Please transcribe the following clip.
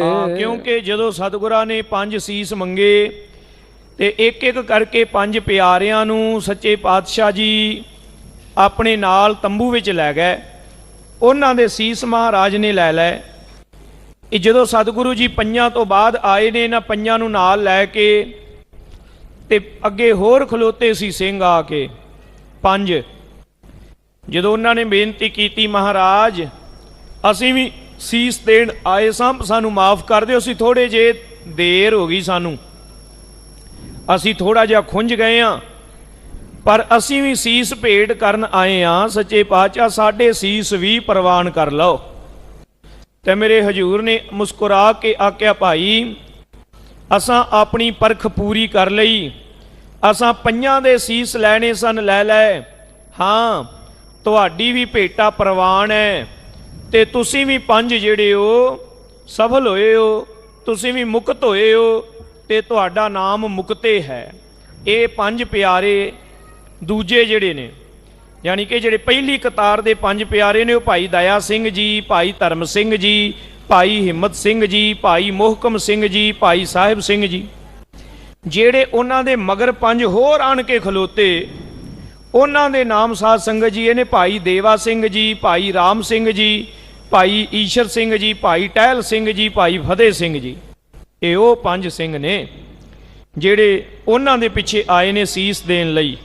ਕਿਉਂਕਿ ਜਦੋਂ ਸਤਿਗੁਰਾਂ ਨੇ ਪੰਜ ਸੀਸ ਮੰਗੇ ਤੇ ਇੱਕ ਇੱਕ ਕਰਕੇ ਪੰਜ ਪਿਆਰਿਆਂ ਨੂੰ ਸੱਚੇ ਪਾਤਸ਼ਾਹ ਜੀ ਆਪਣੇ ਨਾਲ ਤੰਬੂ ਵਿੱਚ ਲੈ ਗਏ। ਉਹਨਾਂ ਦੇ ਸੀਸ ਮਹਾਰਾਜ ਨੇ ਲੈ ਲਏ। ਇਹ ਜਦੋਂ ਸਤਿਗੁਰੂ ਜੀ ਪੰਜਾਂ ਤੋਂ ਬਾਅਦ ਆਏ ਨੇ ਇਹਨਾਂ ਪੰਜਾਂ ਨੂੰ ਨਾਲ ਲੈ ਕੇ ਤੇ ਅੱਗੇ ਹੋਰ ਖਲੋਤੇ ਸੀ ਸਿੰਘ ਆ ਕੇ ਪੰਜ। ਜਦੋਂ ਉਹਨਾਂ ਨੇ ਬੇਨਤੀ ਕੀਤੀ ਮਹਾਰਾਜ ਅਸੀਂ ਵੀ ਸੀਸ ਦੇਣ ਆਏ ਸਾਂ, ਸਾਨੂੰ ਮਾਫ ਕਰ ਦਿਓ, ਅਸੀਂ ਥੋੜੇ ਜੇ ਦੇਰ ਹੋ ਗਈ ਸਾਨੂੰ। ਅਸੀਂ ਥੋੜਾ ਜਿਹਾ ਖੁੰਝ ਗਏ ਆ, ਪਰ ਅਸੀਂ ਵੀ ਸੀਸ ਭੇਟ ਕਰਨ ਆਏ ਆ, ਸੱਚੇ ਪਾਤਸ਼ਾਹ, ਸਾਡੇ ਸੀਸ ਵੀ ਪ੍ਰਵਾਨ ਕਰ ਲਓ। ਤੇ ਮੇਰੇ ਹਜੂਰ ਨੇ ਮੁਸਕਰਾ ਕੇ ਆਖਿਆ, ਭਾਈ, ਅਸਾਂ ਆਪਣੀ ਪਰਖ ਪੂਰੀ ਕਰ ਲਈ। ਅਸਾਂ ਪੰਜਾਂ ਦੇ ਸੀਸ ਲੈਣੇ ਸਨ, ਲੈ ਲੈ। ਹਾਂ, ਤੁਹਾਡੀ ਵੀ ਭੇਟਾ ਪ੍ਰਵਾਨ ਹੈ। ਤੇ ਤੁਸੀਂ ਵੀ ਪੰਜ ਜਿਹੜੇ ਹੋ, ਸਫਲ ਹੋਏ ਹੋ, ਤੁਸੀਂ ਵੀ ਮੁਕਤ ਹੋਏ ਹੋ, ਤੇ ਤੁਹਾਡਾ ਨਾਮ ਮੁਕਤੇ ਹੈ। ਇਹ ਪੰਜ ਪਿਆਰੇ ਦੂਜੇ ਜਿਹੜੇ ਨੇ, ਯਾਨੀ ਕਿ ਜਿਹੜੇ ਪਹਿਲੀ ਕਤਾਰ ਦੇ ਪੰਜ ਪਿਆਰੇ ਨੇ ਉਹ ਭਾਈ ਦਇਆ ਸਿੰਘ ਜੀ, ਭਾਈ ਧਰਮ ਸਿੰਘ ਜੀ, ਭਾਈ ਹਿੰਮਤ ਸਿੰਘ ਜੀ, ਭਾਈ ਮੋਹਕਮ ਸਿੰਘ ਜੀ, ਭਾਈ ਸਾਹਿਬ ਸਿੰਘ ਜੀ। ਜਿਹੜੇ ਉਹਨਾਂ ਦੇ ਮਗਰ ਪੰਜ ਹੋਰ ਆਣ ਕੇ ਖਲੋਤੇ, ਉਹਨਾਂ ਦੇ ਨਾਮ ਸਾਧ ਸੰਗਤ ਜੀ, ਇਹਨੇ ਭਾਈ ਦੇਵਾ ਸਿੰਘ ਜੀ, ਭਾਈ ਰਾਮ ਸਿੰਘ ਜੀ ਭਾਈ ਈਸ਼ਰ ਸਿੰਘ ਜੀ, ਭਾਈ ਟਹਿਲ ਸਿੰਘ ਜੀ, ਭਾਈ ਫਤਿਹ ਸਿੰਘ ਜੀ, ਇਹ ਉਹ ਪੰਜ ਸਿੰਘ ਨੇ ਜਿਹੜੇ ਉਹਨਾਂ ਦੇ ਪਿੱਛੇ ਆਏ ਨੇ ਸੀਸ ਦੇਣ ਲਈ।